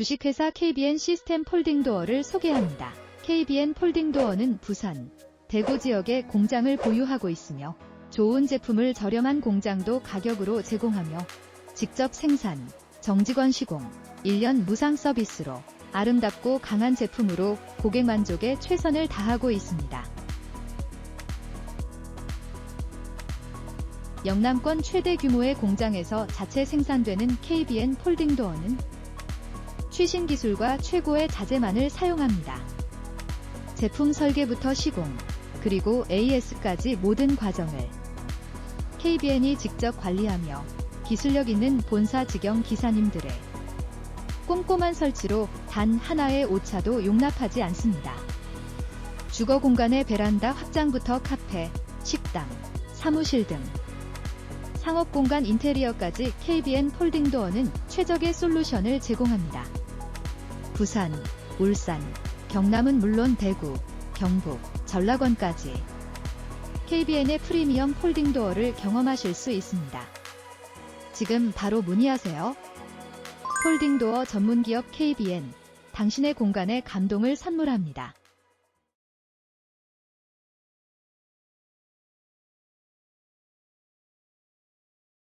주식회사 KBN 시스템 폴딩도어를 소개합니다. KBN 폴딩도어는 부산, 대구 지역에 공장을 보유하고 있으며 좋은 제품을 저렴한 공장도 가격으로 제공하며 직접 생산, 정직원 시공, 1년 무상 서비스로 아름답고 강한 제품으로 고객 만족에 최선을 다하고 있습니다. 영남권 최대 규모의 공장에서 자체 생산되는 KBN 폴딩도어는 최신 기술과 최고의 자재만을 사용합니다. 제품 설계부터 시공, 그리고 AS까지 모든 과정을 KBN이 직접 관리하며 기술력 있는 본사 직영 기사님들의 꼼꼼한 설치로 단 하나의 오차도 용납하지 않습니다. 주거 공간의 베란다 확장부터 카페, 식당, 사무실 등 상업 공간 인테리어까지 KBN 폴딩도어는 최적의 솔루션을 제공합니다. 부산, 울산, 경남은 물론 대구, 경북, 전라권까지 KBN의 프리미엄 폴딩 도어를 경험하실 수 있습니다. 지금 바로 문의하세요. 폴딩 도어 전문기업 KBN, 당신의 공간에 감동을 선물합니다.